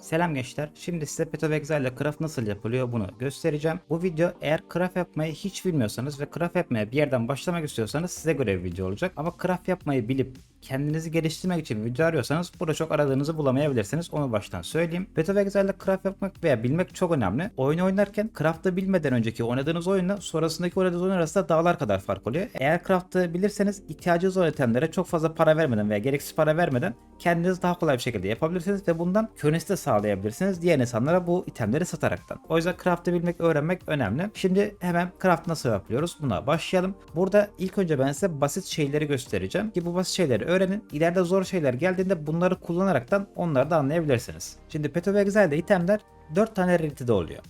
Selam gençler. Şimdi size Path ile craft nasıl yapılıyor bunu göstereceğim. Bu video eğer craft yapmayı hiç bilmiyorsanız ve craft yapmaya bir yerden başlamak istiyorsanız size göre bir video olacak. Ama craft yapmayı bilip kendinizi geliştirmek için video arıyorsanız burada çok aradığınızı bulamayabilirsiniz. Onu baştan söyleyeyim. Path of Exile ile craft yapmak veya bilmek çok önemli. Oyunu oynarken craft'ı bilmeden önceki oynadığınız oyunla sonrasındaki oynadığınız oyun arasında dağlar kadar fark oluyor. Eğer craft'ı bilirseniz ihtiyacınız olan itemlere çok fazla para vermeden veya gereksiz para vermeden kendiniz daha kolay bir şekilde yapabilirsiniz ve bundan köniste sağlayabilirsiniz diğer insanlara bu itemleri sataraktan. O yüzden craft'ı bilmek, öğrenmek önemli. Şimdi hemen craft nasıl yapıyoruz buna başlayalım. Burada ilk önce ben size basit şeyleri göstereceğim ki bu basit şeyleri öğrenin. İleride zor şeyler geldiğinde bunları kullanaraktan onları da anlayabilirsiniz. Şimdi Path Exile'de itemler 4 tane rarity'de oluyor.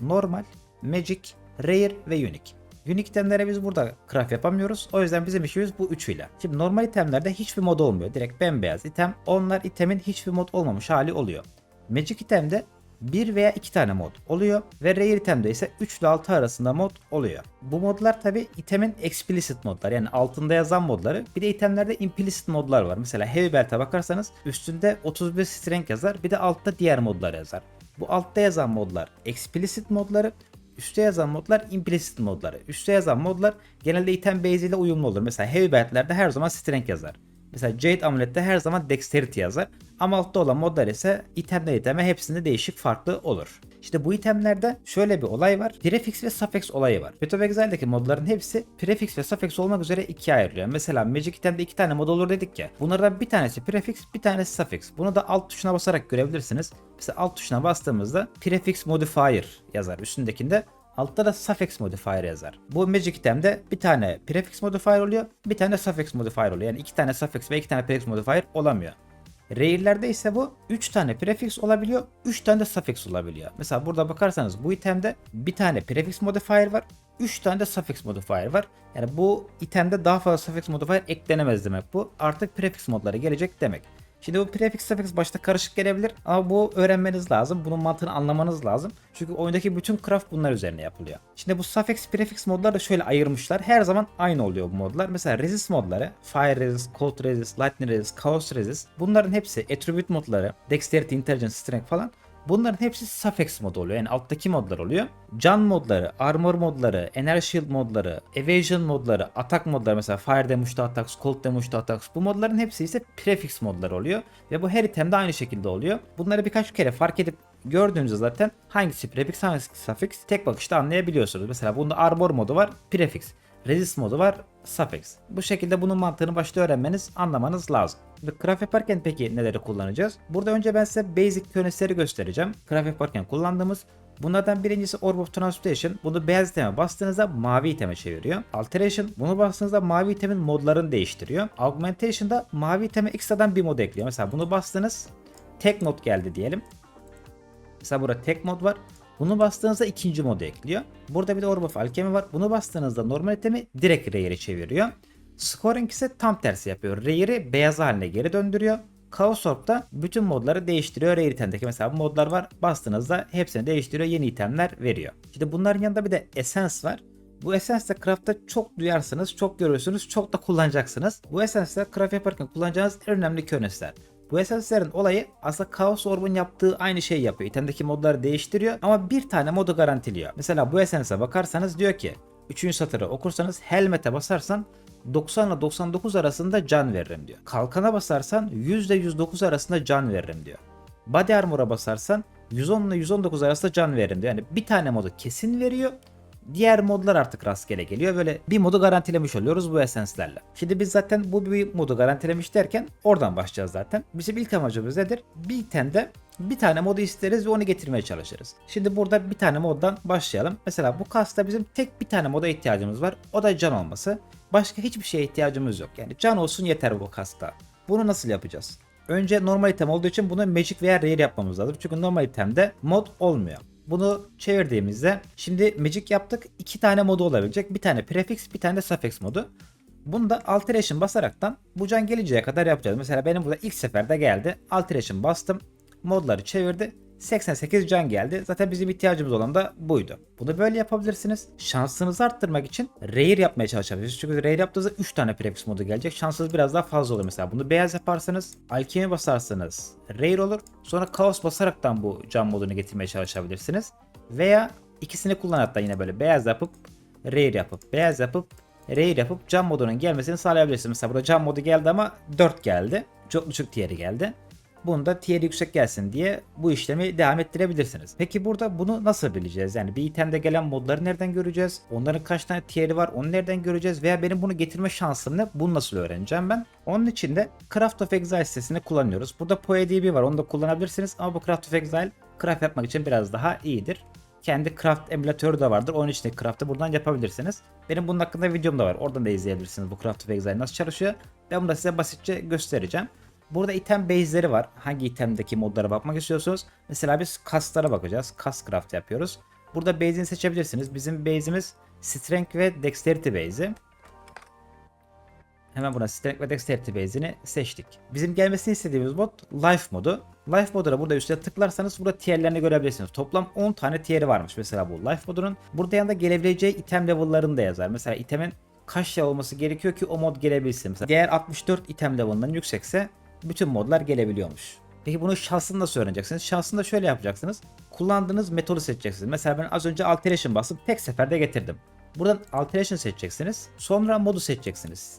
Normal, Magic, Rare ve Unique. Unique itemlere biz burada craft yapamıyoruz. O yüzden bizim işimiz bu üçüyle. Şimdi normal itemlerde hiçbir mod olmuyor. Direkt bembeyaz item. Onlar itemin hiçbir mod olmamış hali oluyor. Magic itemde 1 veya 2 tane mod oluyor ve Rare itemde ise 3 ile 6 arasında mod oluyor. Bu modlar tabi itemin explicit modlar yani altında yazan modları. Bir de itemlerde implicit modlar var. Mesela Heavy Belt'e bakarsanız üstünde 31 strength yazar bir de altta diğer modlar yazar. Bu altta yazan modlar explicit modları, Üste yazan modlar implicit modları. Üste yazan modlar genelde item base ile uyumlu olur. Mesela heavy beltlerde her zaman strength yazar. Mesela Jade amulette her zaman dexterity yazar. Ama altta olan modlar ise itemden iteme hepsinde değişik farklı olur. İşte bu itemlerde şöyle bir olay var. Prefix ve suffix olayı var. Path of Exile'deki modların hepsi prefix ve suffix olmak üzere ikiye ayrılıyor. Mesela Magic itemde iki tane mod olur dedik ya. Bunlardan bir tanesi prefix, bir tanesi suffix. Bunu da alt tuşuna basarak görebilirsiniz. Mesela alt tuşuna bastığımızda prefix modifier yazar üstündekinde. Altta da suffix modifier yazar. Bu Magic itemde bir tane prefix modifier oluyor, bir tane suffix modifier oluyor. Yani iki tane suffix ve iki tane prefix modifier olamıyor. Rare'lerde ise bu 3 tane prefix olabiliyor, 3 tane de suffix olabiliyor. Mesela burada bakarsanız bu itemde bir tane prefix modifier var, 3 tane de suffix modifier var. Yani bu itemde daha fazla suffix modifier eklenemez demek bu. Artık prefix modları gelecek demek. Şimdi bu prefix suffix başta karışık gelebilir ama bu öğrenmeniz lazım. Bunun mantığını anlamanız lazım. Çünkü oyundaki bütün craft bunlar üzerine yapılıyor. Şimdi bu suffix prefix modları da şöyle ayırmışlar. Her zaman aynı oluyor bu modlar. Mesela resist modları, fire resist, cold resist, lightning resist, chaos resist. Bunların hepsi attribute modları, dexterity, intelligence, strength falan Bunların hepsi suffix modu oluyor. Yani alttaki modlar oluyor. Can modları, armor modları, energy shield modları, evasion modları, atak modları mesela fire damage to attacks, cold damage to attacks. Bu modların hepsi ise prefix modları oluyor. Ve bu her itemde aynı şekilde oluyor. Bunları birkaç kere fark edip gördüğünüzde zaten hangisi prefix hangisi suffix tek bakışta anlayabiliyorsunuz. Mesela bunda armor modu var, prefix. Resist modu var, suffix. Bu şekilde bunun mantığını başta öğrenmeniz, anlamanız lazım. Ve craft yaparken peki neleri kullanacağız? Burada önce ben size basic könesleri göstereceğim. Craft yaparken kullandığımız Bunlardan birincisi Orb of Transmutation. Bunu beyaz iteme bastığınızda mavi iteme çeviriyor. Alteration bunu bastığınızda mavi itemin modlarını değiştiriyor. Augmentation da mavi iteme ekstradan bir mod ekliyor. Mesela bunu bastınız tek mod geldi diyelim. Mesela burada tek mod var. Bunu bastığınızda ikinci modu ekliyor. Burada bir de Orb of Alchemy var. Bunu bastığınızda normal itemi direkt Rare'e çeviriyor. Scoring ise tam tersi yapıyor. Rare'i beyaz haline geri döndürüyor. Chaos Orb da bütün modları değiştiriyor. Rare itemdeki mesela modlar var. Bastığınızda hepsini değiştiriyor. Yeni itemler veriyor. İşte bunların yanında bir de Essence var. Bu Essence de craft'ta çok duyarsınız, çok görürsünüz, çok da kullanacaksınız. Bu Essence de craft yaparken kullanacağınız en önemli könesler. Bu esansların olayı aslında Chaos Orb'un yaptığı aynı şeyi yapıyor. İtemdeki modları değiştiriyor ama bir tane modu garantiliyor. Mesela bu esense bakarsanız diyor ki 3. satırı okursanız helmete basarsan 90 ile 99 arasında can veririm diyor. Kalkana basarsan 100 ile 109 arasında can veririm diyor. Body Armor'a basarsan 110 ile 119 arasında can veririm diyor. Yani bir tane modu kesin veriyor. Diğer modlar artık rastgele geliyor. Böyle bir modu garantilemiş oluyoruz bu esenslerle. Şimdi biz zaten bu bir modu garantilemiş derken oradan başlayacağız zaten. Bizim ilk amacımız nedir? Bir itemde bir tane modu isteriz ve onu getirmeye çalışırız. Şimdi burada bir tane moddan başlayalım. Mesela bu kasta bizim tek bir tane moda ihtiyacımız var. O da can olması. Başka hiçbir şeye ihtiyacımız yok. Yani can olsun yeter bu kasta. Bunu nasıl yapacağız? Önce normal item olduğu için bunu magic veya rare yapmamız lazım. Çünkü normal itemde mod olmuyor. Bunu çevirdiğimizde şimdi magic yaptık. iki tane modu olabilecek. Bir tane prefix bir tane de suffix modu. Bunu da alteration basaraktan bu can gelinceye kadar yapacağız. Mesela benim burada ilk seferde geldi. Alteration bastım. Modları çevirdi. 88 can geldi. Zaten bizim ihtiyacımız olan da buydu. Bunu böyle yapabilirsiniz. Şansınızı arttırmak için rare yapmaya çalışabilirsiniz. Çünkü rare yaptığınızda 3 tane prefix modu gelecek. Şansınız biraz daha fazla olur mesela. Bunu beyaz yaparsanız, alkemi basarsanız rare olur. Sonra kaos basaraktan bu can modunu getirmeye çalışabilirsiniz. Veya ikisini kullanarak da yine böyle beyaz yapıp rare yapıp beyaz yapıp rare yapıp cam modunun gelmesini sağlayabilirsiniz. Mesela burada cam modu geldi ama 4 geldi. Çok düşük tier'i geldi. Bunu da tier yüksek gelsin diye bu işlemi devam ettirebilirsiniz. Peki burada bunu nasıl bileceğiz? Yani bir itemde gelen modları nereden göreceğiz? Onların kaç tane tier'i var? Onu nereden göreceğiz? Veya benim bunu getirme şansım ne? Bunu nasıl öğreneceğim ben? Onun için de Craft of Exile sitesini kullanıyoruz. Burada PoeDB var. Onu da kullanabilirsiniz. Ama bu Craft of Exile craft yapmak için biraz daha iyidir. Kendi craft emülatörü de vardır. Onun için de craft'ı buradan yapabilirsiniz. Benim bunun hakkında videom da var. Oradan da izleyebilirsiniz bu Craft of Exile nasıl çalışıyor. Ben bunu da size basitçe göstereceğim. Burada item base'leri var. Hangi itemdeki modlara bakmak istiyorsunuz? Mesela biz kaslara bakacağız. Kas craft yapıyoruz. Burada base'ini seçebilirsiniz. Bizim base'imiz Strength ve Dexterity base'i. Hemen buna Strength ve Dexterity base'ini seçtik. Bizim gelmesini istediğimiz mod Life modu. Life moduna burada üstüne tıklarsanız burada tierlerini görebilirsiniz. Toplam 10 tane tieri varmış mesela bu Life modunun. Burada yanında gelebileceği item level'larını da yazar. Mesela itemin kaç level olması gerekiyor ki o mod gelebilsin. Mesela diğer 64 item level'ından yüksekse bütün modlar gelebiliyormuş. Peki bunu şahsını nasıl öğreneceksiniz? Şahsını da şöyle yapacaksınız. Kullandığınız metodu seçeceksiniz. Mesela ben az önce alteration basıp tek seferde getirdim. Buradan alteration seçeceksiniz. Sonra modu seçeceksiniz.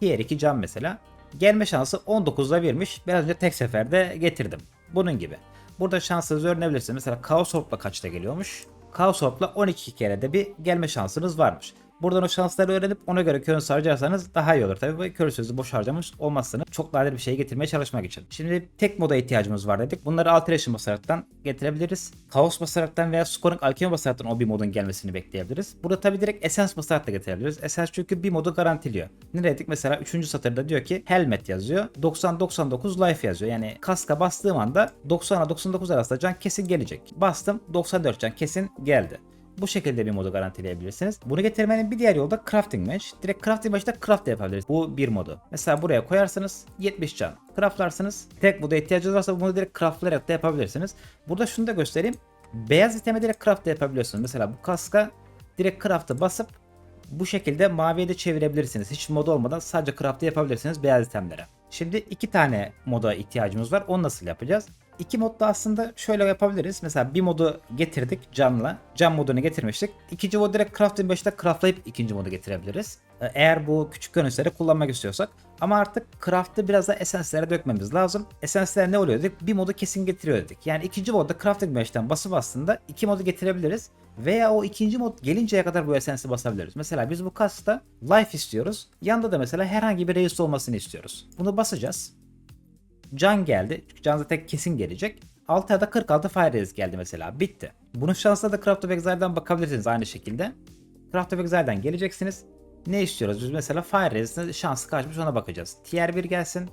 Diğer iki cam mesela. Gelme şansı 19'da 1'miş. Biraz önce tek seferde getirdim. Bunun gibi. Burada şansınızı öğrenebilirsiniz. Mesela Chaos Orb'la kaçta geliyormuş? Chaos Orb'la 12 kere de bir gelme şansınız varmış. Buradan o şansları öğrenip ona göre körünüz harcarsanız daha iyi olur. Tabii bu kör sözü boş harcamış olmazsınız. Çok nadir bir şey getirmeye çalışmak için. Şimdi tek moda ihtiyacımız var dedik. Bunları alteration basaraktan getirebiliriz. Kaos basaraktan veya scoring alkemi basaraktan o bir modun gelmesini bekleyebiliriz. Burada tabii direkt essence basarak da getirebiliriz. Essence çünkü bir modu garantiliyor. Ne dedik? Mesela 3. satırda diyor ki helmet yazıyor. 90-99 life yazıyor. Yani kaska bastığım anda 90 99 arasında can kesin gelecek. Bastım 94 can kesin geldi. Bu şekilde bir modu garantileyebilirsiniz. Bunu getirmenin bir diğer yolu da crafting match. Direkt crafting match'ta craft da yapabiliriz. Bu bir modu. Mesela buraya koyarsınız 70 can. Craftlarsınız. Tek moda ihtiyacınız varsa bunu direkt craftlayarak da yapabilirsiniz. Burada şunu da göstereyim. Beyaz iteme direkt craft da yapabiliyorsunuz. Mesela bu kaska direkt craft'ı basıp bu şekilde maviye de çevirebilirsiniz. Hiç mod olmadan sadece craft'ı yapabilirsiniz beyaz itemlere. Şimdi iki tane moda ihtiyacımız var. Onu nasıl yapacağız? İki modda aslında şöyle yapabiliriz. Mesela bir modu getirdik canla. Can modunu getirmiştik. İkinci modu direkt crafting başta craftlayıp ikinci modu getirebiliriz. Ee, Eğer bu küçük görünüşleri kullanmak istiyorsak. Ama artık craft'ı biraz da esenslere dökmemiz lazım. Esensler ne oluyor dedik? Bir modu kesin getiriyor dedik. Yani ikinci modda crafting baştan basıp aslında iki modu getirebiliriz. Veya o ikinci mod gelinceye kadar bu esensi basabiliriz. Mesela biz bu kasta life istiyoruz. Yanında da mesela herhangi bir reis olmasını istiyoruz. Bunu basacağız. Can geldi. Çünkü Can zaten kesin gelecek. 6 ya da 46 Fire Resist geldi mesela. Bitti. Bunun şansına da Craft of Exile'den bakabilirsiniz aynı şekilde. Craft of Exile'den geleceksiniz. Ne istiyoruz? Biz mesela Fire Resist'in şansı kaçmış ona bakacağız. Tier 1 gelsin.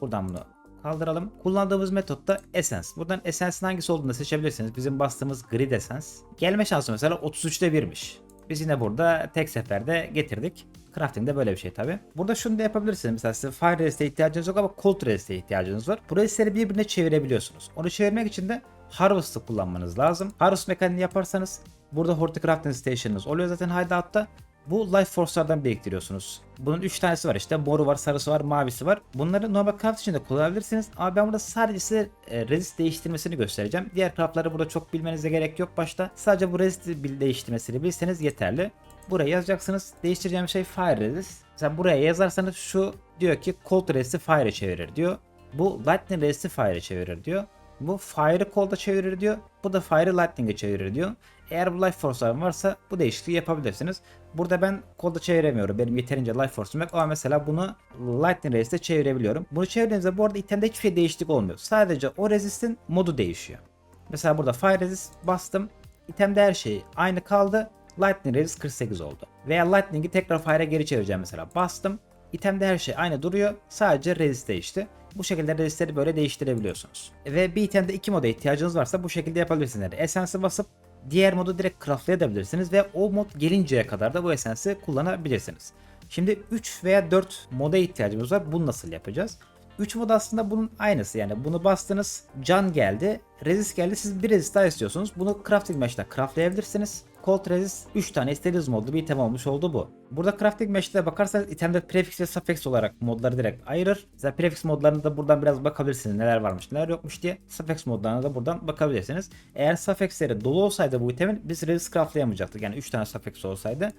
Buradan bunu kaldıralım. Kullandığımız metot da Essence. Buradan Essence'in hangisi olduğunu da seçebilirsiniz. Bizim bastığımız Grid Essence. Gelme şansı mesela 33'te 1'miş. Biz yine burada tek seferde getirdik. Crafting'de böyle bir şey tabi. Burada şunu da yapabilirsiniz. Mesela size Fire Resist'e ihtiyacınız yok ama Cold Resist'e ihtiyacınız var. Bu resistleri birbirine çevirebiliyorsunuz. Onu çevirmek için de Harvest'ı kullanmanız lazım. Harvest mekaniğini yaparsanız burada Horticrafting Station'ınız oluyor zaten hideout'ta. Bu Life Force'lardan biriktiriyorsunuz. Bunun 3 tanesi var işte. Moru var, sarısı var, mavisi var. Bunları normal craft için de kullanabilirsiniz. Ama ben burada sadece size e, resist değiştirmesini göstereceğim. Diğer craftları burada çok bilmenize gerek yok başta. Sadece bu resist değiştirmesini bilseniz yeterli. Buraya yazacaksınız. Değiştireceğim şey Fire Resist. Mesela buraya yazarsanız şu diyor ki Cold Resist'i Fire'e çevirir diyor. Bu Lightning Resist'i Fire'e çevirir diyor. Bu Fire'ı Cold'a çevirir diyor. Bu da Fire'ı Lightning'e çevirir diyor. Eğer bu Life Force'lar varsa bu değişikliği yapabilirsiniz. Burada ben Cold'a çeviremiyorum. Benim yeterince Life Force'um yok ama mesela bunu Lightning Resist'e çevirebiliyorum. Bunu çevirdiğinizde bu arada itemde hiçbir şey değişiklik olmuyor. Sadece o resistin modu değişiyor. Mesela burada Fire Resist bastım. İtemde her şey aynı kaldı. Lightning Resist 48 oldu. Veya Lightning'i tekrar Fire'a geri çevireceğim mesela. Bastım. İtemde her şey aynı duruyor. Sadece resist değişti. Bu şekilde resistleri böyle değiştirebiliyorsunuz. Ve bir itemde iki moda ihtiyacınız varsa bu şekilde yapabilirsiniz. Yani Essence'ı basıp diğer modu direkt craftlayabilirsiniz ve o mod gelinceye kadar da bu Essence'i kullanabilirsiniz. Şimdi 3 veya 4 moda ihtiyacımız var. Bunu nasıl yapacağız? 3 mod aslında bunun aynısı yani bunu bastınız can geldi resist geldi siz bir resist daha istiyorsunuz bunu crafting mesh'te craftlayabilirsiniz. Cold resist 3 tane istediğiniz modlu bir item olmuş oldu bu. Burada crafting mesh'te bakarsanız itemde prefix ve suffix olarak modları direkt ayırır. Mesela prefix modlarına da buradan biraz bakabilirsiniz neler varmış neler yokmuş diye. Suffix modlarına da buradan bakabilirsiniz. Eğer suffixleri dolu olsaydı bu itemin biz resist craftlayamayacaktık. Yani 3 tane suffix olsaydı.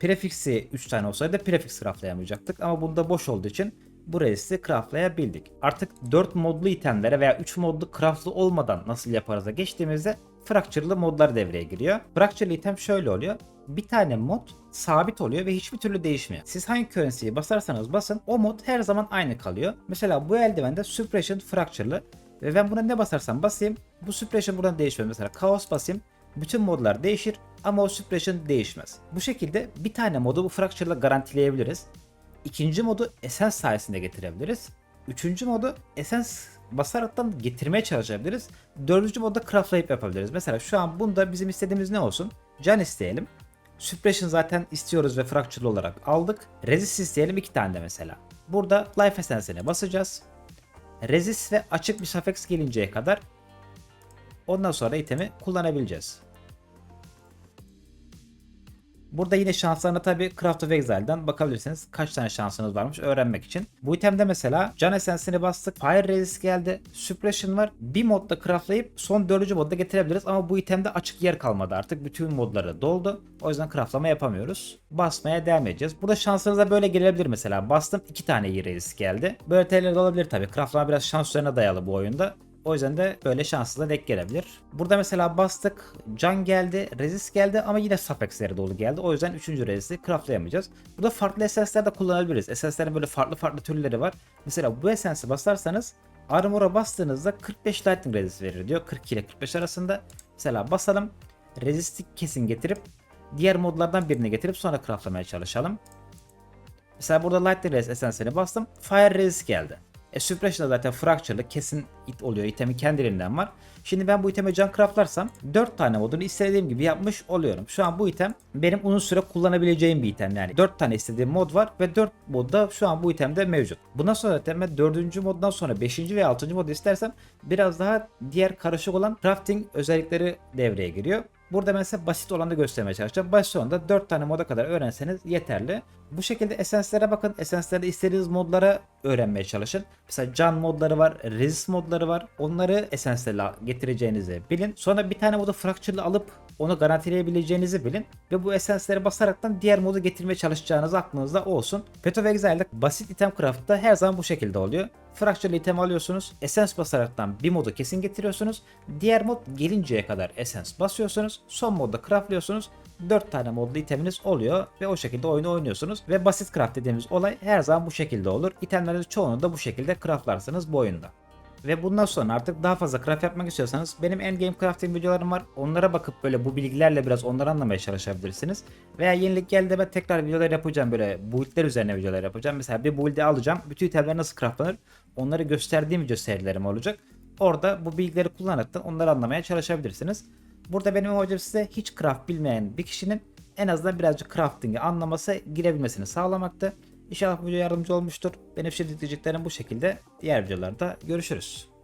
Prefix'i 3 tane olsaydı prefix craftlayamayacaktık ama bunda boş olduğu için bu resisti craftlayabildik. Artık 4 modlu itemlere veya 3 modlu craftlı olmadan nasıl yaparız'a geçtiğimizde fracture'lı modlar devreye giriyor. Fracture'lı item şöyle oluyor. Bir tane mod sabit oluyor ve hiçbir türlü değişmiyor. Siz hangi currency'yi basarsanız basın o mod her zaman aynı kalıyor. Mesela bu eldivende suppression fracture'lı ve ben buna ne basarsam basayım bu suppression buradan değişmiyor. Mesela chaos basayım bütün modlar değişir ama o suppression değişmez. Bu şekilde bir tane modu bu fracture'la garantileyebiliriz. İkinci modu Essence sayesinde getirebiliriz. Üçüncü modu Essence basaraktan getirmeye çalışabiliriz. Dördüncü modda craftlayıp yapabiliriz. Mesela şu an bunda bizim istediğimiz ne olsun? Can isteyelim. Suppression zaten istiyoruz ve fracture'lı olarak aldık. Resist isteyelim iki tane de mesela. Burada Life Essence'ine basacağız. Resist ve açık bir suffix gelinceye kadar ondan sonra itemi kullanabileceğiz. Burada yine şanslarına tabi Craft of Exile'dan bakabilirsiniz. Kaç tane şansınız varmış öğrenmek için. Bu itemde mesela Can Essence'ini bastık. Fire Resist geldi. Suppression var. Bir modda craftlayıp son dördüncü modda getirebiliriz. Ama bu itemde açık yer kalmadı artık. Bütün modları doldu. O yüzden craftlama yapamıyoruz. Basmaya devam edeceğiz. Burada şansınıza böyle gelebilir mesela. Bastım iki tane iyi resist geldi. Böyle şeyler de olabilir tabi. Craftlama biraz şans üzerine dayalı bu oyunda. O yüzden de böyle şanslı denk gelebilir. Burada mesela bastık. Can geldi. Resist geldi ama yine suffixleri dolu geldi. O yüzden 3. resisti craftlayamayacağız. Burada farklı esensler de kullanabiliriz. Esenslerin böyle farklı farklı türleri var. Mesela bu esensi basarsanız Armor'a bastığınızda 45 lightning resist verir diyor. 42 ile 45 arasında. Mesela basalım. Resist'i kesin getirip diğer modlardan birini getirip sonra craftlamaya çalışalım. Mesela burada Lightning Resist esensini bastım. Fire Resist geldi. E Suppression'da zaten Fracture'lı kesin it oluyor. İtemi kendiliğinden var. Şimdi ben bu iteme can craftlarsam 4 tane modunu istediğim gibi yapmış oluyorum. Şu an bu item benim uzun süre kullanabileceğim bir item yani. 4 tane istediğim mod var ve 4 modda şu an bu itemde mevcut. Bundan sonra zaten ben 4. moddan sonra 5. ve 6. modu istersem biraz daha diğer karışık olan crafting özellikleri devreye giriyor. Burada ben size basit olanı göstermeye çalışacağım. Basit olan da 4 tane moda kadar öğrenseniz yeterli. Bu şekilde esenslere bakın. Esenslerde istediğiniz modlara öğrenmeye çalışın. Mesela can modları var, resist modları var. Onları esenslerle getireceğinizi bilin. Sonra bir tane modu fracture'lı alıp onu garantileyebileceğinizi bilin. Ve bu esensleri basaraktan diğer modu getirmeye çalışacağınız aklınızda olsun. Path of Exile'da basit item craft'ta her zaman bu şekilde oluyor. Fracture'lı item alıyorsunuz. Essence basaraktan bir modu kesin getiriyorsunuz. Diğer mod gelinceye kadar Essence basıyorsunuz. Son modda craftlıyorsunuz. 4 tane modlu iteminiz oluyor ve o şekilde oyunu oynuyorsunuz. Ve basit craft dediğimiz olay her zaman bu şekilde olur. İtemlerin çoğunu da bu şekilde craftlarsınız bu oyunda. Ve bundan sonra artık daha fazla craft yapmak istiyorsanız benim endgame crafting videolarım var. Onlara bakıp böyle bu bilgilerle biraz onları anlamaya çalışabilirsiniz. Veya yenilik geldi ben tekrar videolar yapacağım böyle build'ler üzerine videolar yapacağım. Mesela bir build'i alacağım. Bütün itemler nasıl craftlanır onları gösterdiğim video serilerim olacak. Orada bu bilgileri kullanarak onları anlamaya çalışabilirsiniz. Burada benim amacım size hiç craft bilmeyen bir kişinin en azından birazcık crafting'i anlaması, girebilmesini sağlamaktı. İnşallah bu video yardımcı olmuştur. Benim şimdi diyeceklerim bu şekilde. Diğer videolarda görüşürüz.